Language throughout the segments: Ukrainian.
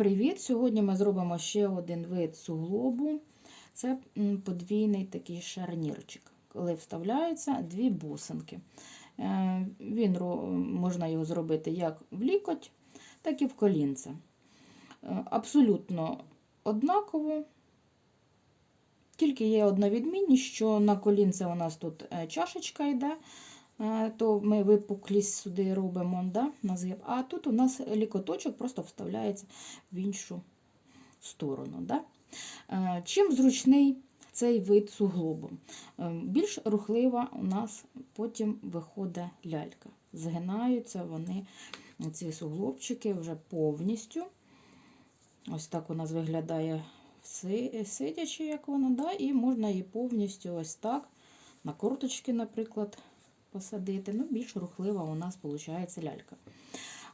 привіт! Сьогодні ми зробимо ще один вид суглобу. Це подвійний такий шарнірчик, коли вставляються дві бусинки. Е, Він можна його зробити як в лікоть, так і в колінце. Е, Абсолютно однаково. Тільки є одна відмінність, що на колінце у нас тут е, чашечка йде, то ми випуклість сюди робимо, да, на згиб. а тут у нас лікоточок просто вставляється в іншу сторону. Да? Е, Чим зручний цей вид суглобу? Е, Більш рухлива у нас потім виходить лялька. Згинаються вони, ці суглобчики, вже повністю. Ось так у нас виглядає си- сидячи, як вона, да? і можна її повністю ось так на корточки, наприклад, посадити. Ну, більш рухлива у нас виходить лялька.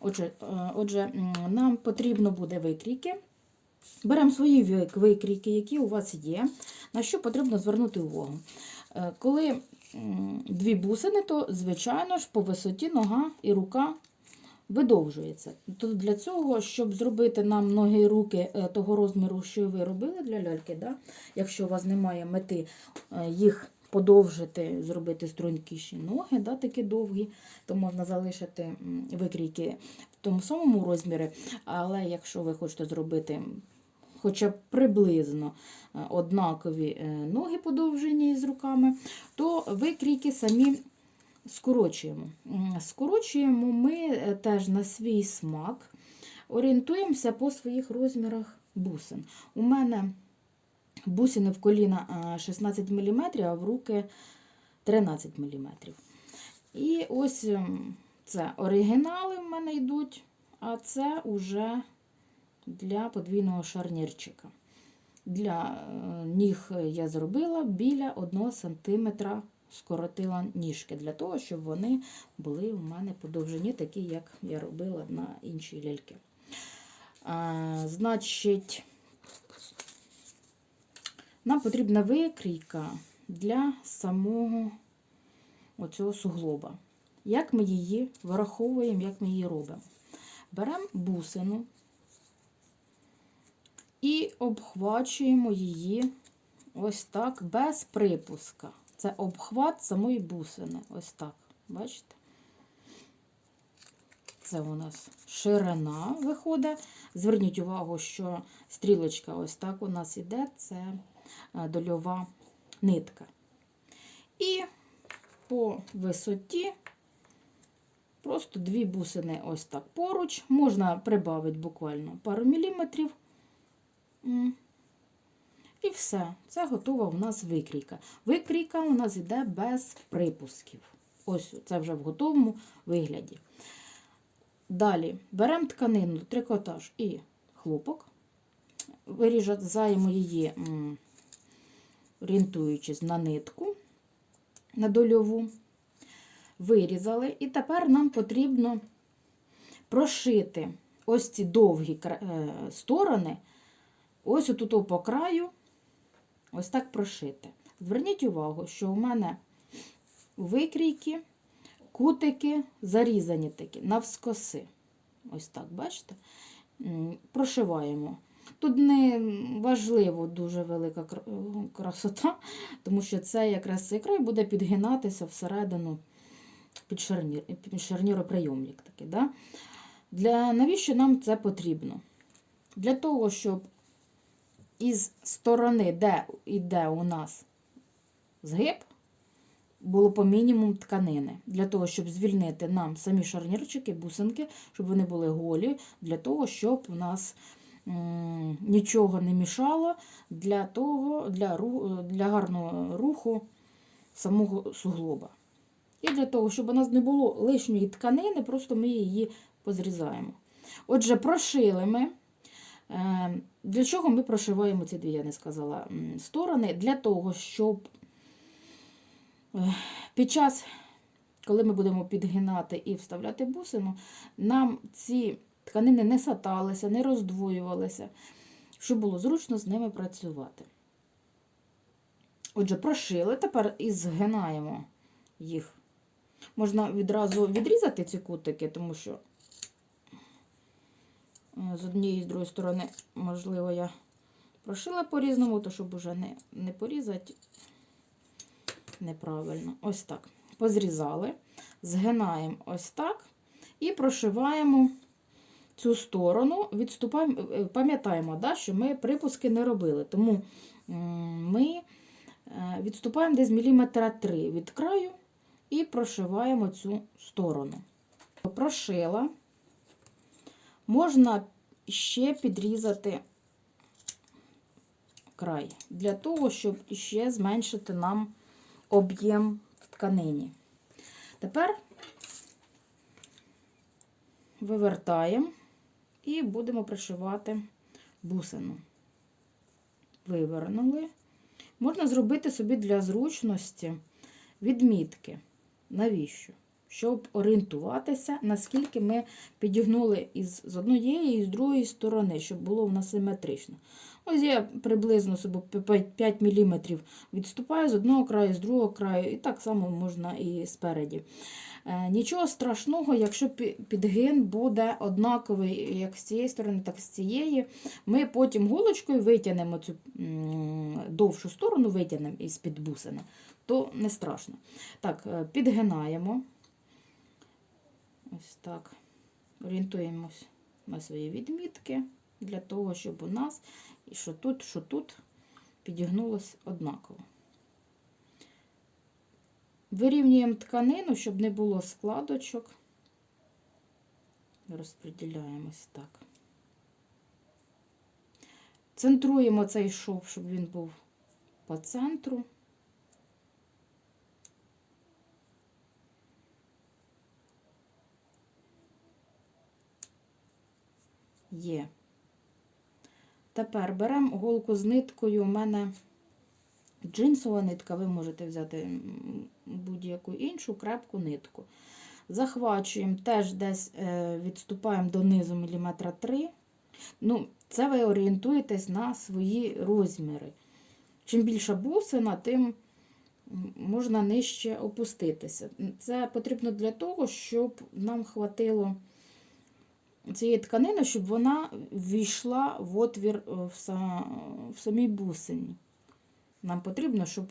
Отже, е, отже, нам потрібно буде викрійки. Беремо свої вик- викрійки, які у вас є. На що потрібно звернути увагу. Е, Коли дві бусини, то, звичайно ж, по висоті нога і рука видовжується. То для цього, щоб зробити нам ноги і руки е, того розміру, що ви робили для ляльки, да? якщо у вас немає мети їх подовжити, зробити стрункіші ноги, да, такі довгі, то можна залишити викрійки в тому самому розмірі. Але якщо ви хочете зробити хоча б приблизно е, однакові е, ноги подовжені з руками, то викрійки самі скорочуємо. Скорочуємо ми е, теж на свій смак, орієнтуємося по своїх розмірах бусин. У мене бусини в коліна е, 16 мм, а в руки 13 мм. І ось ем, це оригінали в мене йдуть, а це вже для подвійного шарнірчика. Для е, ніг я зробила біля 1 см скоротила ніжки, для того, щоб вони були у мене подовжені, такі, як я робила на інші ляльки. А, значить, нам потрібна викрійка для самого оцього суглоба. Як ми її вираховуємо, як ми її робимо? Беремо бусину і обхвачуємо її ось так, без припуска. Це обхват самої бусини. Ось так. Бачите? Це у нас ширина виходить. Зверніть увагу, що стрілочка ось так у нас іде, це дольова нитка. І по висоті просто дві бусини ось так поруч. Можна прибавити буквально пару міліметрів. І все. Це готова у нас викрійка. Викрійка у нас йде без припусків. Ось це вже в готовому вигляді. Далі беремо тканину, трикотаж і хлопок. Вирізаємо її, орієнтуючись на нитку, на дольову. Вирізали. І тепер нам потрібно прошити ось ці довгі е, сторони, ось отут по краю, ось так прошити. Зверніть увагу, що у мене викрійки, кутики зарізані такі, навскоси. Ось так, бачите? Прошиваємо. Тут не важливо дуже велика красота, тому що це якраз цей буде підгинатися всередину під, шарнір, під шарніроприйомник такий. Да? Для, навіщо нам це потрібно? Для того, щоб із сторони, де йде у нас згиб, було по мінімум тканини. Для того, щоб звільнити нам самі шарнірчики, бусинки, щоб вони були голі, для того, щоб у нас нічого не мішало для, того, для, для гарного руху самого суглоба. І для того, щоб у нас не було лишньої тканини, просто ми її позрізаємо. Отже, прошили ми. Е, Для чого ми прошиваємо ці дві, я не сказала, сторони? Для того, щоб е, під час, коли ми будемо підгинати і вставляти бусину, нам ці тканини не саталися, не роздвоювалися, щоб було зручно з ними працювати. Отже, прошили, тепер і згинаємо їх. Можна відразу відрізати ці кутики, тому що Е, З однієї і з другої сторони, можливо, я прошила по-різному, то щоб уже не, не порізати неправильно. Ось так. Позрізали, згинаємо ось так і прошиваємо цю сторону. Відступаємо, е, пам'ятаємо, да, що ми припуски не робили. Тому ми е, відступаємо десь міліметра 3 від краю і прошиваємо цю сторону. Прошила. Можна ще підрізати край для того, щоб ще зменшити нам об'єм в тканині. Тепер вивертаємо і будемо пришивати бусину. Вивернули. Можна зробити собі для зручності відмітки. Навіщо? Щоб орієнтуватися, наскільки ми підігнули із, з однієї і з другої сторони, щоб було в нас симетрично. Ось я приблизно собі 5 мм відступаю з одного краю, з другого краю, і так само можна і спереді. Е, Нічого страшного, якщо пі- підгин буде однаковий як з цієї сторони, так і з цієї. Ми потім голочкою витягнемо цю довшу сторону, витягнемо із-під бусини, то не страшно. Так, е, підгинаємо. Ось так. Орієнтуємось на свої відмітки для того, щоб у нас і що тут, що тут підігнулося однаково. Вирівнюємо тканину, щоб не було складочок. Розподіляємось так. Центруємо цей шов, щоб він був по центру. Є. Тепер беремо голку з ниткою. У мене джинсова нитка, ви можете взяти будь-яку іншу крепку нитку. Захвачуємо, теж десь е, відступаємо донизу міліметра 3. Ну, це ви орієнтуєтесь на свої розміри. Чим більша бусина, тим можна нижче опуститися. Це потрібно для того, щоб нам хватило цієї тканини, щоб вона ввійшла в отвір е, в, са- в самій бусині. Нам потрібно, щоб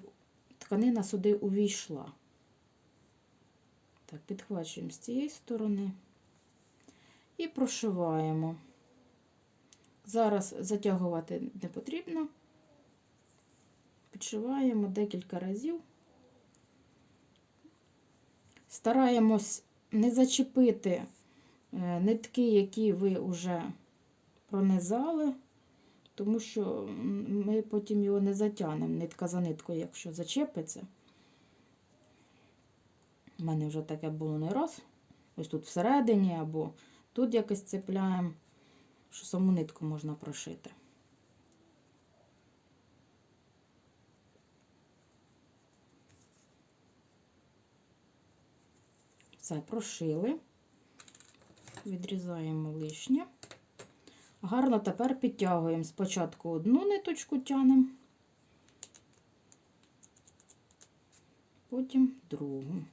тканина сюди увійшла. Так, підхвачуємо з цієї сторони і прошиваємо. Зараз затягувати не потрібно. Підшиваємо декілька разів. Стараємось не зачепити нитки, які ви вже пронизали, тому що ми потім його не затягнемо нитка за ниткою, якщо зачепиться. У мене вже таке було не раз. Ось тут всередині, або тут якось цепляємо, що саму нитку можна прошити. Все, прошили. Відрізаємо лишнє. Гарно тепер підтягуємо спочатку одну ниточку тянемо, потім другу.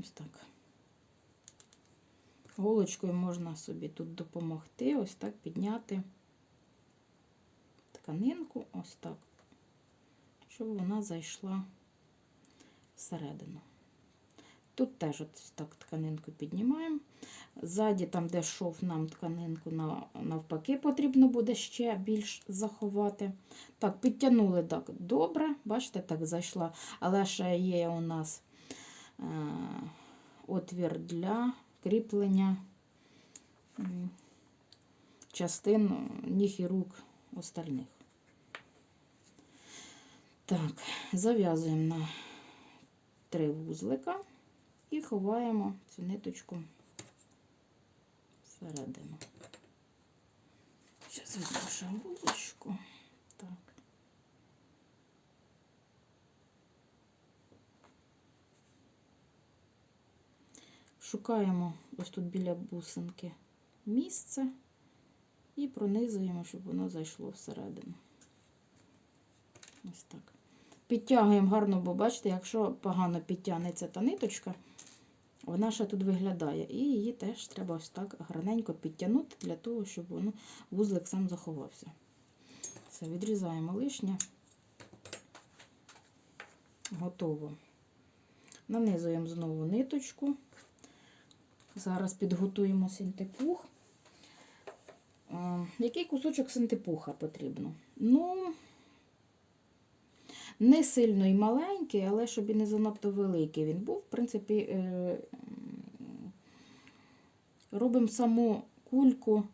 Ось так. Голочкою можна собі тут допомогти, ось так підняти тканинку, ось так, щоб вона зайшла всередину. Тут теж от так тканинку піднімаємо. Ззаді, там, де шов нам тканинку, навпаки, потрібно буде ще більш заховати. Так, підтягнули так добре, бачите, так зайшла. Але ще є у нас е, отвір для кріплення частин ніг і рук остальних. Так, зав'язуємо на три вузлика і ховаємо цю ниточку всередину. Зараз відпушимо вузочку. Так. Шукаємо ось тут біля бусинки місце і пронизуємо, щоб воно зайшло всередину. Ось так. Підтягуємо гарно, бо бачите, якщо погано підтягнеться та ниточка, Вона ще тут виглядає. І її теж треба ось так гарненько підтягнути для того, щоб воно, вузлик сам заховався. Все, відрізаємо лишнє. Готово. Нанизуємо знову ниточку. Зараз підготуємо синтепух. Е, Який кусочок синтепуха потрібно? Ну, не сильно і маленький, але щоб і не занадто великий він був. В принципі, е, робимо саму кульку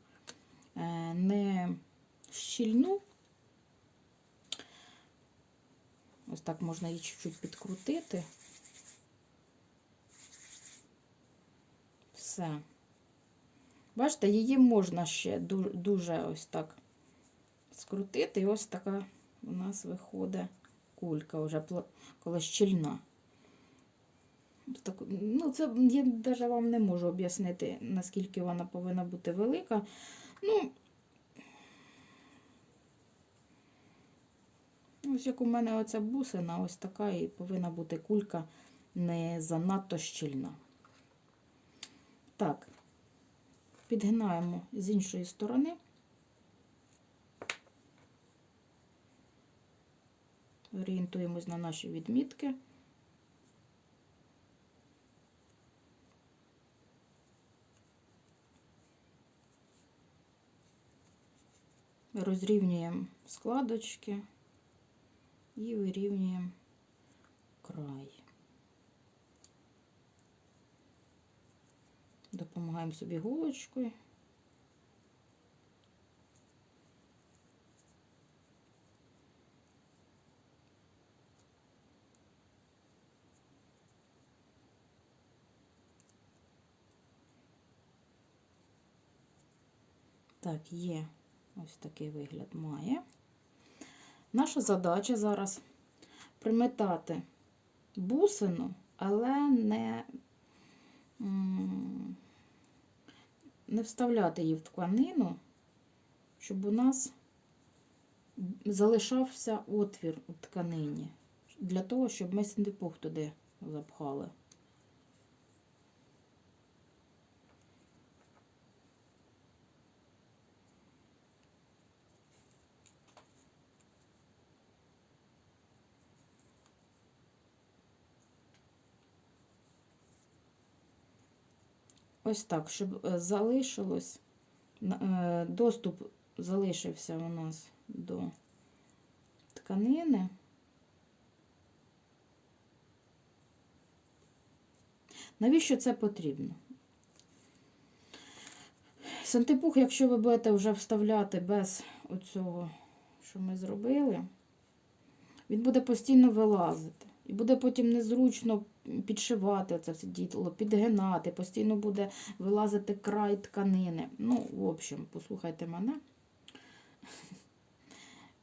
е, не щільну. Ось так можна її чуть-чуть підкрутити. Все. Бачите, її можна ще ду- дуже ось так скрутити, і ось така у нас виходить кулька, вже коли щільна. Ну, це я навіть вам не можу об'яснити, наскільки вона повинна бути велика. Ну, ось як у мене оця бусина, ось така і повинна бути кулька не занадто щільна. Так, підгинаємо з іншої сторони. Орієнтуємось на наші відмітки. Розрівнюємо складочки і вирівнюємо край. Допомагаємо собі голочкою. Так, є ось такий вигляд має. Наша задача зараз приметати бусину, але не, не вставляти її в тканину, щоб у нас залишався отвір у тканині, для того, щоб ми синдепух туди запхали. Ось так, щоб е, залишилось, е, доступ залишився у нас до тканини. Навіщо це потрібно? Сантипух, якщо ви будете вже вставляти без оцього, що ми зробили, він буде постійно вилазити. І буде потім незручно підшивати це все діло, підгинати, постійно буде вилазити край тканини. Ну, в общем, послухайте мене.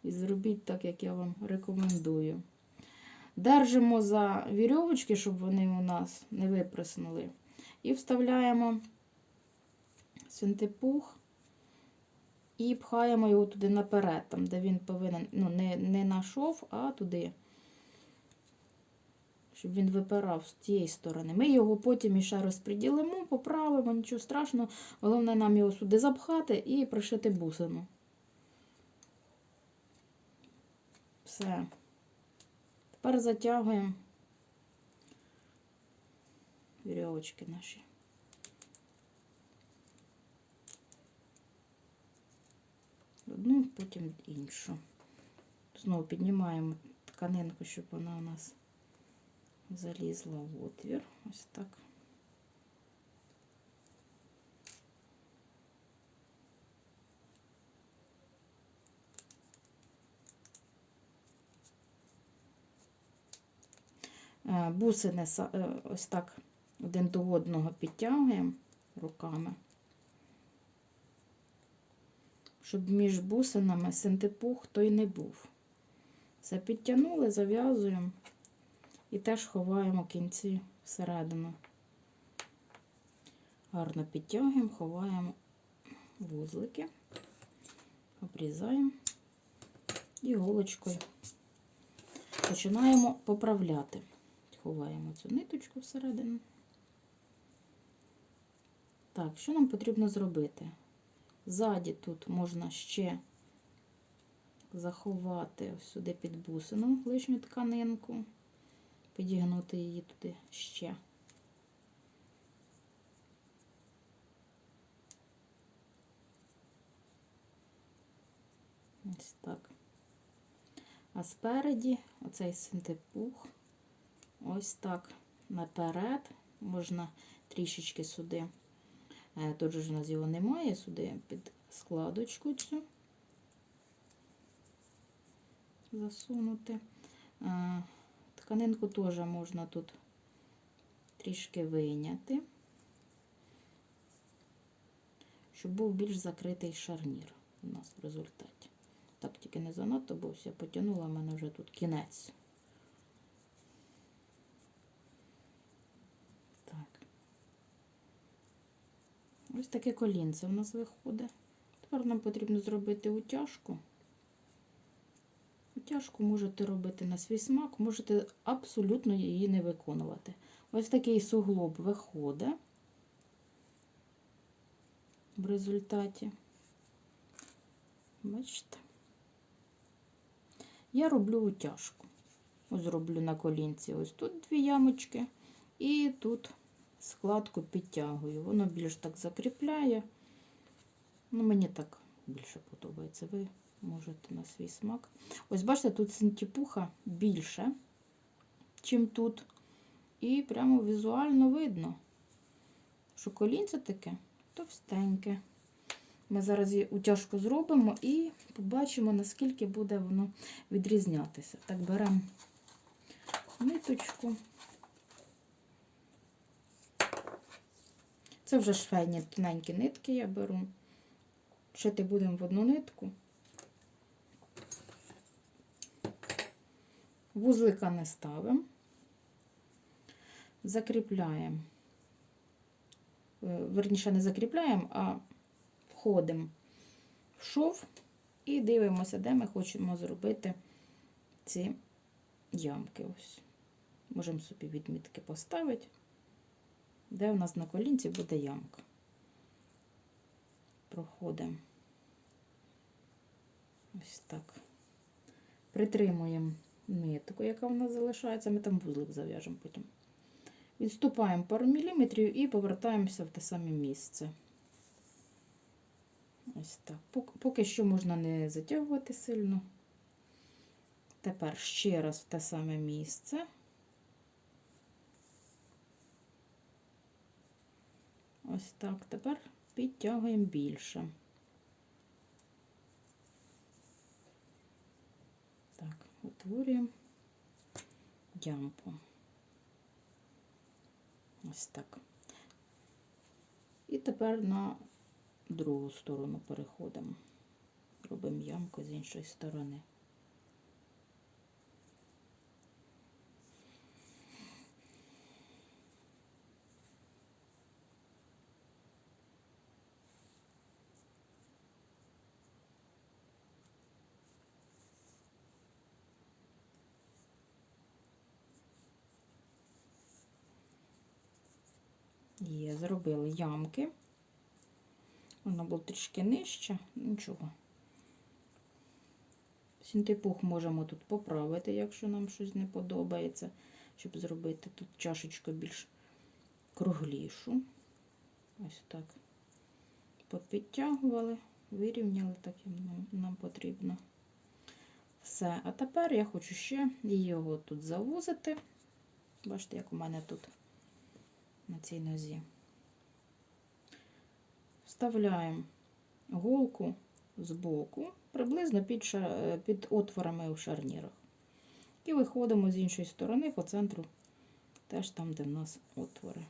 І зробіть так, як я вам рекомендую. Держимо за вірьовочки, щоб вони у нас не випреснули. І вставляємо синтепух і пхаємо його туди наперед, там, де він повинен, ну, не, не на шов, а туди. Щоб він випирав з тієї сторони. Ми його потім іще розподілимо, поправимо, нічого страшного. Головне нам його сюди запхати і пришити бусину. Все. Тепер затягуємо вірьовочки наші. Одну, потім іншу. Знову піднімаємо тканинку, щоб вона у нас залізла в отвір. Ось так. Бусини е, ось так один до одного підтягуємо руками, щоб між бусинами синтепух той не був. Все підтягнули, зав'язуємо і теж ховаємо кінці всередину. Гарно підтягуємо, ховаємо вузлики, обрізаємо і голочкою починаємо поправляти. Ховаємо цю ниточку всередину. Так, що нам потрібно зробити? Ззаді тут можна ще заховати сюди під бусину лишню тканинку, підігнути її туди ще. Ось так. А спереді оцей синтепух ось так наперед. Можна трішечки сюди, е, тут же у нас його немає, сюди під складочку цю засунути. Тканинку теж можна тут трішки вийняти, щоб був більш закритий шарнір у нас в результаті. Так, тільки не занадто, бо все потягнула, в мене вже тут кінець. Так. Ось таке колінце у нас виходить. Тепер нам потрібно зробити утяжку. Утяжку можете робити на свій смак, можете абсолютно її не виконувати. Ось такий суглоб виходить в результаті. Бачите? Я роблю утяжку. Ось зроблю на колінці ось тут дві ямочки, і тут складку підтягую. Воно більш так закріпляє. Ну, Мені так більше подобається. Ви можете на свій смак. Ось, бачите, тут синтіпуха більше, чим тут. І прямо візуально видно, що колінце таке товстеньке. Ми зараз її утяжку зробимо і побачимо, наскільки буде воно відрізнятися. Так, беремо ниточку. Це вже швейні тоненькі нитки я беру. Шити будемо в одну нитку. Вузлика не ставимо, закріпляємо, е, верніше не закріпляємо, а входимо в шов і дивимося, де ми хочемо зробити ці ямки. Ось. Можемо собі відмітки поставити, де у нас на колінці буде ямка. Проходимо ось так. Притримуємо нитку, яка в нас залишається, ми там вузлик зав'яжемо потім. Відступаємо пару міліметрів і повертаємося в те саме місце. Ось так. Поки що можна не затягувати сильно. Тепер ще раз в те саме місце. Ось так. Тепер підтягуємо більше. Так, утворюємо ямпу. Ось так. І тепер на другу сторону переходимо. Робимо ямку з іншої сторони. Є, зробили ямки. Воно було трішки нижче, нічого. Синтепух можемо тут поправити, якщо нам щось не подобається, щоб зробити тут чашечку більш круглішу. Ось так. Попідтягували, вирівняли, так як нам потрібно. Все. А тепер я хочу ще його тут завузити. Бачите, як у мене тут на цій нозі. Вставляємо голку з боку, приблизно під, шар... під отворами у шарнірах. І виходимо з іншої сторони по центру, теж там, де в нас отвори.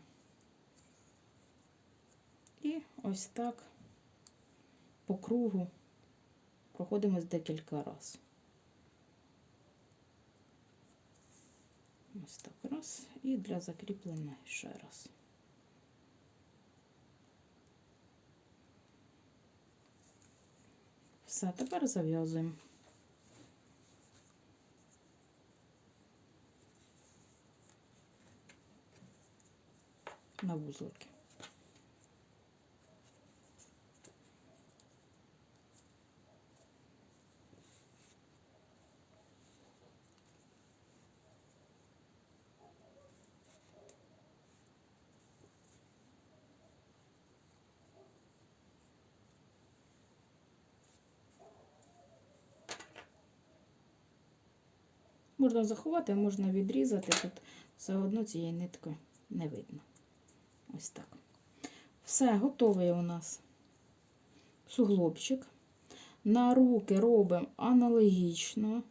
І ось так по кругу проходимо декілька разів. Ось так раз. І для закріплення ще раз. Все, тепер зав'язуємо. На вузлики. Можна заховати, можна відрізати. Тут все одно цієї нитки не видно. Ось так. Все, готовий у нас суглобчик. На руки робимо аналогічно.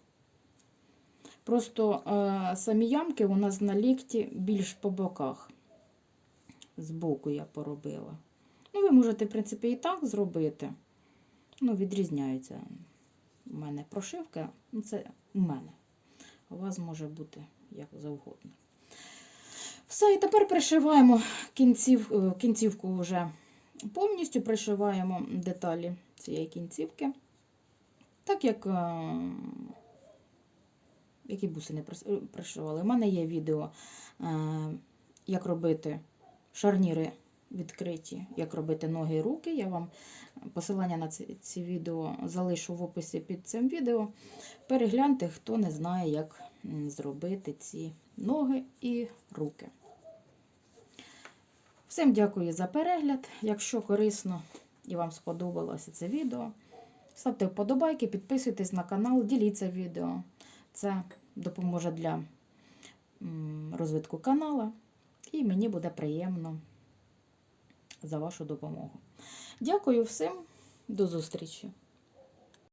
Просто е, самі ямки у нас на лікті більш по боках. Збоку я поробила. Ну, ви можете, в принципі, і так зробити. Ну, відрізняється. У мене прошивка, це у мене. У вас може бути як завгодно. Все, і тепер пришиваємо кінців, е, кінцівку вже повністю пришиваємо деталі цієї кінцівки. Так як е, які бусини пришивали. У мене є відео, е, як робити шарніри відкриті, як робити ноги і руки. Я вам посилання на ці, відео залишу в описі під цим відео. Перегляньте, хто не знає, як зробити ці ноги і руки. Всім дякую за перегляд. Якщо корисно і вам сподобалося це відео, ставте вподобайки, підписуйтесь на канал, діліться відео. Це допоможе для розвитку каналу. І мені буде приємно за вашу допомогу. Дякую всім, до зустрічі!